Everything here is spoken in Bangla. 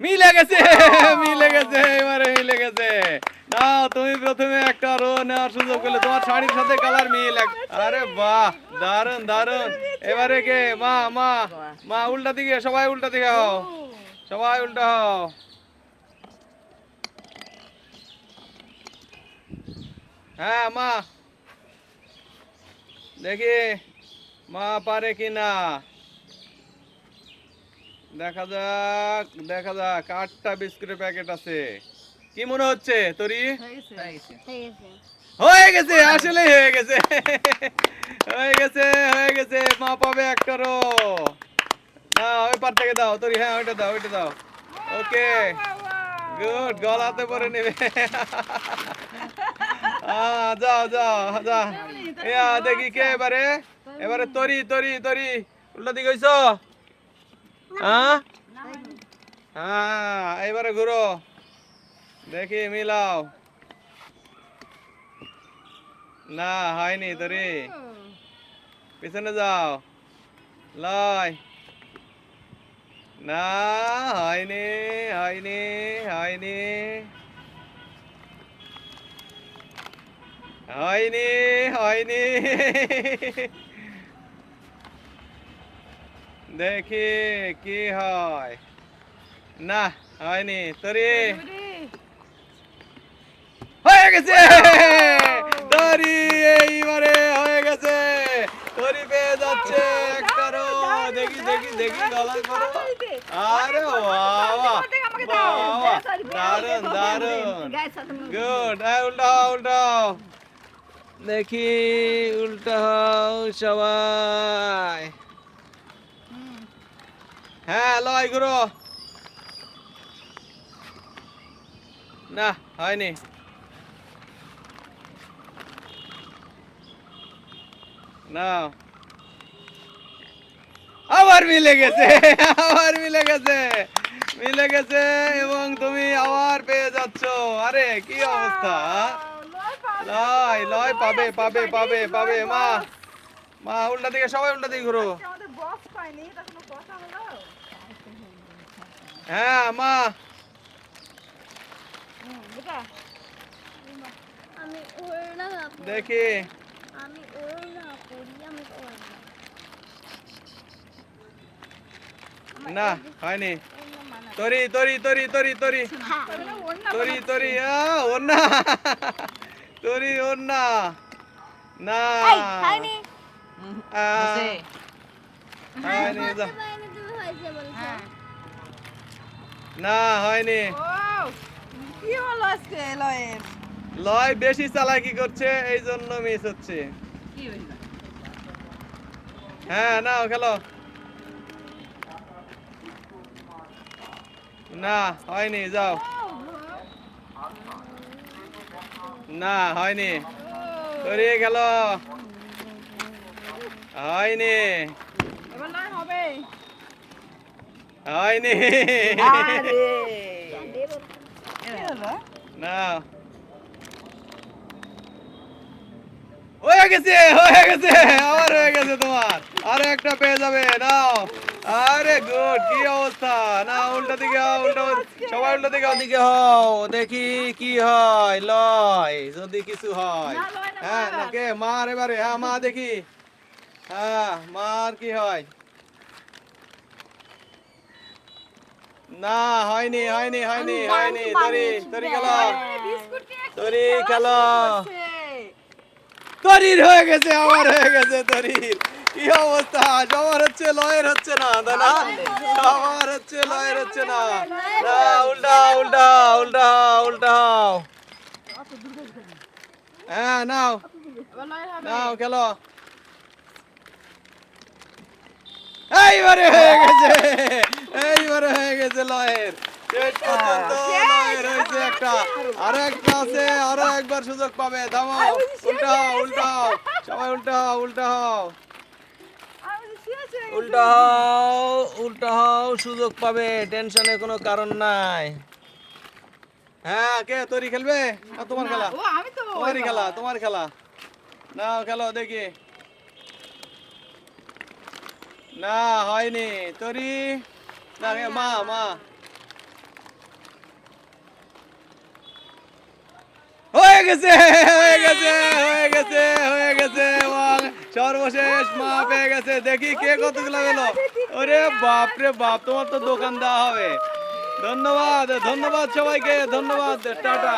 মিলে গেছে মিলে গেছে এবারে মিলে গেছে। না তুমি প্রথমে একটা রো নেওয়ার সুযোগ পেলে। তোমার শাড়ির সাথে কালার মিল আরে বাহ দারুণ দারুণ এবারে কে? মা মা মা উল্টা দিকে সবাই উল্টা দিকে হও। সবাই উল্টা হও। হ্যাঁ মা। দেখি মা পারে কি না দেখা যাক দেখা যাক আটটা বিস্কুটের প্যাকেট আছে। কি মনে হচ্ছে তোরি? হয়ে গেছে। আসলে হয়ে গেছে হয়ে গেছে। হয়ে গেছে মা পাবে একটারও। না ওই পার থেকে দাও তোরি হ্যাঁ ওইটা দাও ওইটা দাও। ওকে গুড গলাতে পরে নেবে। যাও যাও যা ইয়া দেখি কে এবারে? এবারে তরি তরি তরি। উল্টা দিকে হইছো? হ্যাঁ? হ্যাঁ এবারে ঘুরো। দেখি, মিলাও। না, হয়নি তরি। পিছনে যাও। লয়। না, হয়নি হয়নি হয়নি। হয়নি হয়নি। দেখি কি হয়? না হয়নি তরি। হয়ে গেছে! তরি এইবারে হয়ে গেছে। তরি পেয়ে যাচ্ছে একটারও। দেখি দেখি দেখি গলা করো আরে বাবা বাবা দারুণ দারুণ গুড উল্টাও উল্টাও দেখি উল্টাও সবাই। হ্যাঁ লয় গুরু না হয়নি। না। আবার মিলে গেছে আবার মিলে গেছে মিলে গেছে এবং তুমি আবার পেয়ে যাচ্ছ। আরে কি অবস্থা হ্যাঁ? লয় লয় পাবে পাবে পাবে পাবে মা। মা উল্টা দিকে সবাই উল্টা দিকে ঘুরো। হ্যাঁ মা আমি ওড়না পরি। দেখি। আমি না হয়নি। তরি তরি তরি তরি তরি। তরি তরি ওর না তরি ওর না। না হয়নি। আহ, হয়নি না হয়নি। কি হলো আজকে লয়ের? লয় বেশি চালাকি করছে এই জন্য মিস হচ্ছে। হ্যাঁ নাও খেলো। না হয়নি যাও। না হয়নি। তরি গেল হয়নি। হয়নি না হয়ে গেছে হয়ে গেছে আবার হয়ে গেছে তোমার। আরও একটা পেয়ে যাবে নাও। আরে গুড কি অবস্থা? না উল্টা দিকে হও উল্টা। সবাই উল্টা দিকে ওদিকে হও দেখি কি হয় লয় যদি কিছু হয়। হ্যাঁ না। মার এবারে হ্যাঁ মা দেখি। হ্যাঁ মার কি হয়। না হয়নি হয়নি হয়নি হয়নি তরি তরি গেল তরি খেলো। তরির হয়ে গেছে আমার হয়ে গেছে তরির কি অবস্থা? সবার হচ্ছে লয়ের হচ্ছে না দাদা সবার হচ্ছে লয়ের হচ্ছে না। না। উল্টা উল্টা উল্টা উল্টা হ্যাঁ নাও। নাও খেলো। এইবারে হয়ে গেছে এইবারে হয়ে গেছে লয়ের শেষ পর্যন্ত লয়ের হয়েছে একটা আরও একটা আছে আরও একবার সুযোগ পাবে। থামাও উল্টাও উল্টাও। সবাই উল্টাও উল্টাও। আমি তো শেষ হয়ে গেছি। উল্টা হও উল্টা হও সুযোগ পাবে। টেনশনে কোনো কারণ নাই। হ্যাঁ কে তৈরি খেলবে না তোমার খেলা? তোমারই খেলা তোমার খেলা। না খেলো দেখি। না হয়নি। তরি। দাঁড়িয়ে মা মা হয়ে গেছে হয়ে গেছে হয়ে গেছে হয়ে গেছে সর্বশেষ মা পেয়ে গেছে। দেখি কে কতগুলো গেল ওরে বাপ রে বাপ, তোমার তো দোকান দেওয়া হবে। ধন্যবাদ ধন্যবাদ সবাইকে, ধন্যবাদ, টাটা।